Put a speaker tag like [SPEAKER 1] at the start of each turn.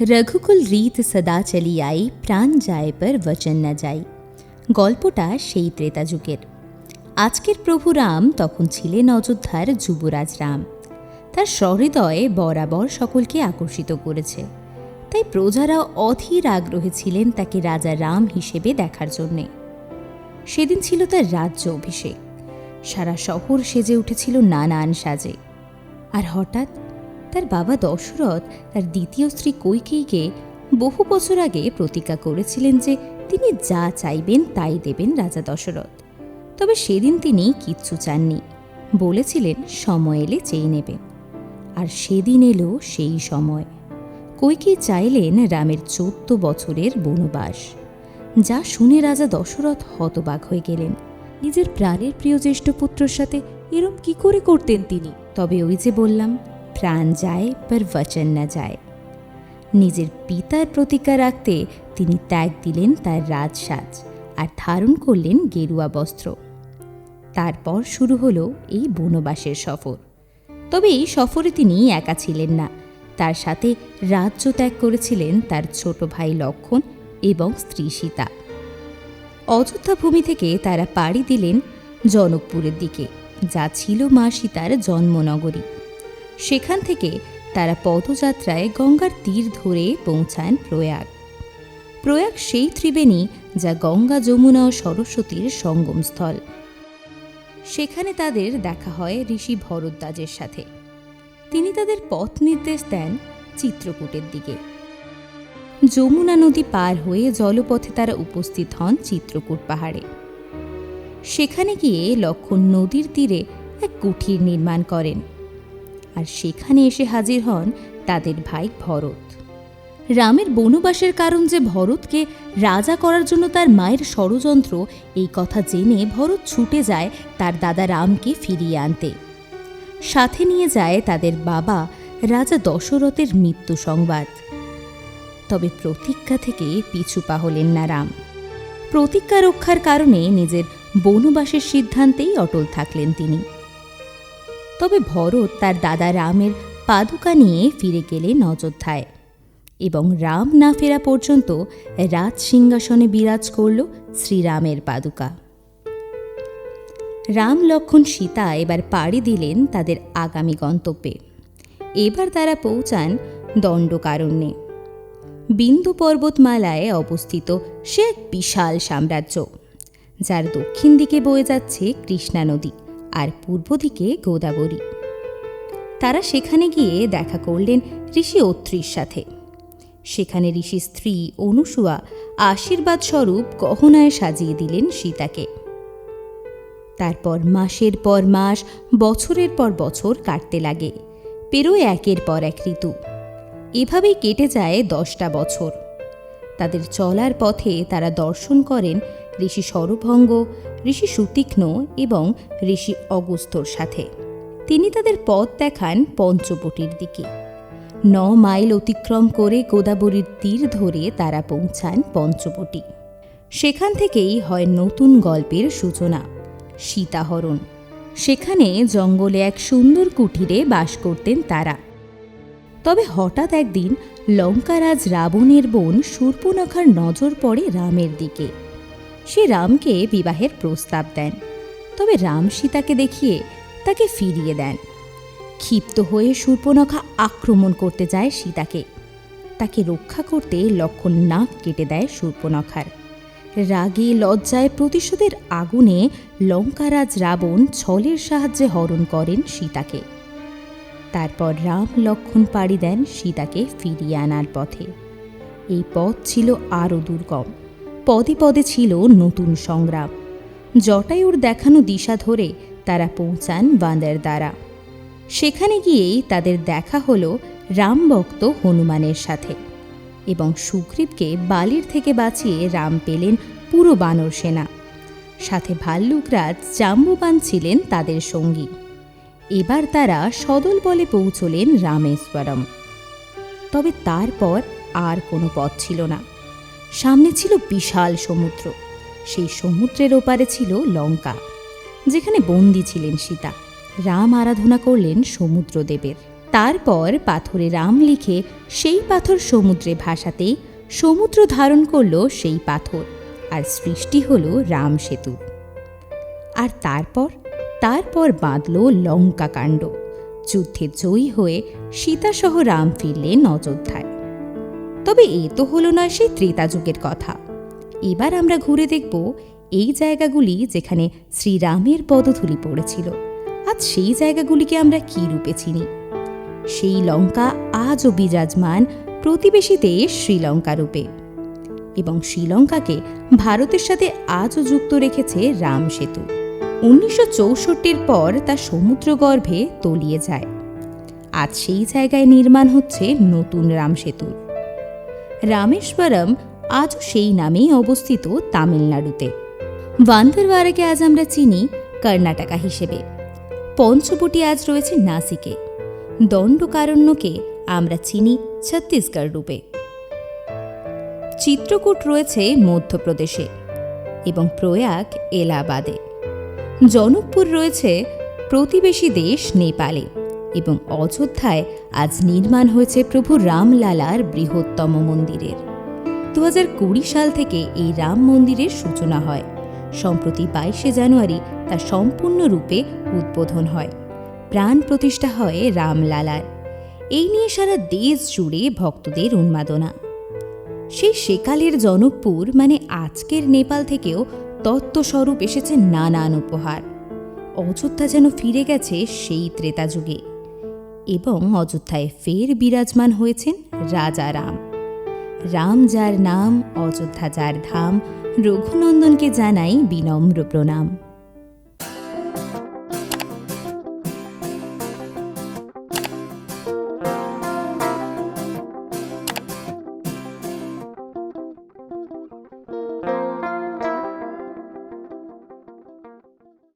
[SPEAKER 1] রঘুকুল রীত সদা চলি আই প্রাণ যায় পর বচন না যাই গল্পটা সেই ত্রেতা যুগের আজকের প্রভু রাম তখন ছিলেন অযোধ্যার যুবরাজ রাম তার সহৃদয়ে বরাবর সকলকে আকর্ষিত করেছে। তাই প্রজারা অধীর আগ্রহে ছিলেন তাকে রাজা রাম হিসেবে দেখার জন্যে। সেদিন ছিল তার রাজ্য অভিষেক। সারা শহর সেজে উঠেছিল নানান সাজে। আর হঠাৎ তার বাবা দশরথ তার দ্বিতীয় স্ত্রী কৈকেয়ীকে বহু বছর আগে প্রতিজ্ঞা করেছিলেন যে তিনি যা চাইবেন তাই দেবেন রাজা দশরথ। তবে সেদিন তিনি কিচ্ছু চাননি। বলেছিলেন, সময় এলে চেয়ে নেবেন আর সেদিন এলো সেই সময়। কৈকেয়ী চাইলেন রামের চোদ্দ বছরের বনবাস, যা শুনে রাজা দশরথ হতবাক হয়ে গেলেন। নিজের প্রাণের প্রিয় জ্যেষ্ঠ পুত্রর সাথে এরম কি করে করতেন তিনি? তবে ওই যে বললাম প্রাণ যায় পর বচন না যায়। নিজের পিতার প্রতিজ্ঞা রাখতে তিনি ত্যাগ দিলেন তার রাজসাজ আর ধারণ করলেন গেরুয়া বস্ত্র। তারপর শুরু হলো এই বনবাসের সফর। তবে এই সফরে তিনি একা ছিলেন না। তার সাথে রাজ্য ত্যাগ করেছিলেন তার ছোট ভাই লক্ষণ এবং স্ত্রী সীতা। অযোধ্যা ভূমি থেকে তারা পাড়ি দিলেন জনকপুরের দিকে, যা ছিল মা সীতার জন্মনগরী। সেখান থেকে তারা পদযাত্রায় গঙ্গার তীর ধরে পৌঁছান প্রয়াগ। প্রয়াগ সেই ত্রিবেণী যা গঙ্গা যমুনা ও সরস্বতীর সঙ্গমস্থল। সেখানে তাদের দেখা হয় ঋষি ভরদ্বাজের সাথে। তিনি তাদের পথ নির্দেশ দেন চিত্রকূটের দিকে। যমুনা নদী পার হয়ে জলপথে তারা উপস্থিত হন চিত্রকূট পাহাড়ে। সেখানে গিয়ে লক্ষণ নদীর তীরে এক কুঠির নির্মাণ করেন। আর সেখানে এসে হাজির হন তাদের ভাই ভরত। রামের বনবাসের কারণ যে ভরতকে রাজা করার জন্য তার মায়ের ষড়যন্ত্র, এই কথা জেনে ভরত ছুটে যায় তার দাদা রামকে ফিরিয়ে আনতে। সাথে নিয়ে যায় তাদের বাবা রাজা দশরথের মৃত্যু সংবাদ। তবে প্রতিজ্ঞা থেকে পিছু পা হলেন না রাম। প্রতিজ্ঞা রক্ষার কারণে নিজের বনবাসের সিদ্ধান্তেই অটল থাকলেন তিনি। তবে ভরত তার দাদা রামের পাদুকা নিয়ে ফিরে গেলেন অযোধ্যায় এবং রাম না ফেরা পর্যন্ত রাজ সিংহাসনে বিরাজ করল শ্রীরামের পাদুকা। রাম লক্ষণ সীতা এবার পাড়ি দিলেন তাদের আগামী গন্তব্যে। এবার তারা পৌঁছান দণ্ডকারণ্যে। বিন্দু পর্বতমালায় অবস্থিত সে এক বিশাল সাম্রাজ্য, যার দক্ষিণ দিকে বয়ে যাচ্ছে কৃষ্ণা নদী। আর পূর্ব দিকে গোদাবরী। তারা সেখানে গিয়ে দেখা করলেন ঋষি অত্রির সাথে। সেখানে ঋষি স্ত্রী অনুসুয়া আশীর্বাদ স্বরূপ গহনায় সাজিয়ে দিলেন সীতাকে। তারপর মাসের পর মাস, বছরের পর বছর কাটতে লাগে, পেরোয় একের পর এক ঋতু। এভাবেই কেটে যায় দশটা বছর। তাদের চলার পথে তারা দর্শন করেন ঋষি সরভঙ্গ ঋষি সুতীক্ষ্ণ এবং ঋষি অগস্ত্যর সাথে। তিনি তাদের পথ দেখান পঞ্চবটির দিকে। ন মাইল অতিক্রম করে গোদাবরীর তীর ধরে তারা পৌঁছান পঞ্চবটি। সেখান থেকেই হয় নতুন গল্পের সূচনা, সীতাহরণ। সেখানে জঙ্গলে এক সুন্দর কুঠিরে বাস করতেন তারা। তবে হঠাৎ একদিন লঙ্কারাজ রাবণের বোন শূর্পনখার নজর পড়ে রামের দিকে। সে রামকে বিবাহের প্রস্তাব দেন। তবে রাম সীতাকে দেখিয়ে তাকে ফিরিয়ে দেন। ক্ষিপ্ত হয়ে শূর্পনখা আক্রমণ করতে যায় সীতাকে। তাকে রক্ষা করতে লক্ষণ নাক কেটে দেয় শূর্পনখার রাগে লজ্জায় প্রতিশোধের আগুনে লঙ্কারাজ রাবণ ছলের সাহায্যে হরণ করেন সীতাকে। তারপর রাম লক্ষণ পাড়ি দেন সীতাকে ফিরিয়ে আনার পথে। এই পথ ছিল আরও দুর্গম। পদে পদে ছিল নতুন সংগ্রাম। জটায়ুর দেখানো দিশা ধরে তারা পৌঁছান বাঁদের দ্বারা। সেখানে গিয়েই তাদের দেখা হলো রামভক্ত হনুমানের সাথে এবং সুগ্রীবকে বালির থেকে বাঁচিয়ে রাম পেলেন পুরো বানর সেনা। সাথে ভাল্লুকরাজ জাম্বুবান ছিলেন তাদের সঙ্গী। এবার তারা সদল বলে পৌঁছলেন রামেশ্বরম। তবে তারপর আর কোনো পথ ছিল না। সামনে ছিল বিশাল সমুদ্র। সেই সমুদ্রের ওপারে ছিল লঙ্কা, যেখানে বন্দি ছিলেন সীতা। রাম আরাধনা করলেন সমুদ্রদেবের। তারপর পাথরে রাম লিখে সেই পাথর সমুদ্রে ভাসাতেই সমুদ্র ধারণ করল সেই পাথর, আর সৃষ্টি হল রাম সেতু। আর তারপর তারপর বাঁধল লঙ্কা কাণ্ড। যুদ্ধে জয়ী হয়ে সীতাসহ রাম ফিরলেন অযোধ্যায়। তবে এ তো হলো না সেই ত্রেতা যুগের কথা। এবার আমরা ঘুরে দেখব এই জায়গাগুলি যেখানে শ্রীরামের পদধূলি পড়েছিল। আজ সেই জায়গাগুলিকে আমরা কী রূপে চিনি? সেই লঙ্কা আজও বিরাজমান প্রতিবেশী দেশ শ্রীলঙ্কা রূপে। এবং শ্রীলঙ্কাকে ভারতের সাথে আজও যুক্ত রেখেছে রাম সেতু। উনিশশো চৌষট্টির পর তা সমুদ্রগর্ভে তলিয়ে যায়। আজ সেই জায়গায় নির্মাণ হচ্ছে নতুন রাম সেতু। রামেশ্বরম আজও সেই নামেই অবস্থিত তামিলনাড়ুতে। বান্দরবারাকে আজ আমরা চিনি কর্ণাটকা হিসেবে। পঞ্চবটি আজ রয়েছে নাসিকে। দণ্ডকারণ্যকে আমরা চিনি ছত্তিশগড় রূপে। চিত্রকূট রয়েছে মধ্যপ্রদেশে এবং প্রয়াগ এলাহাবাদে। জনকপুর রয়েছে প্রতিবেশী দেশ নেপালে। এবং অযোধ্যায় আজ নির্মাণ হয়েছে প্রভু রামলালার বৃহত্তম মন্দিরের। দু সাল থেকে এই রাম মন্দিরের সূচনা হয়। সম্প্রতি বাইশে জানুয়ারি তা সম্পূর্ণরূপে উদ্বোধন হয়। প্রাণ প্রতিষ্ঠা হয় রামলালার। এই নিয়ে সারা দেশ জুড়ে ভক্তদের উন্মাদনা। সেই সেকালের জনকপুর মানে আজকের নেপাল থেকেও তত্ত্বস্বরূপ এসেছে নানান উপহার। অযোধ্যা যেন ফিরে গেছে সেই ত্রেতা যুগে। এবং অযোধ্যায় ফের বিরাজমান হয়েছেন রাজা রাম। রাম যার নাম, অযোধ্যা যার ধাম, রঘুনন্দনকে জানাই বিনম্র প্রণাম।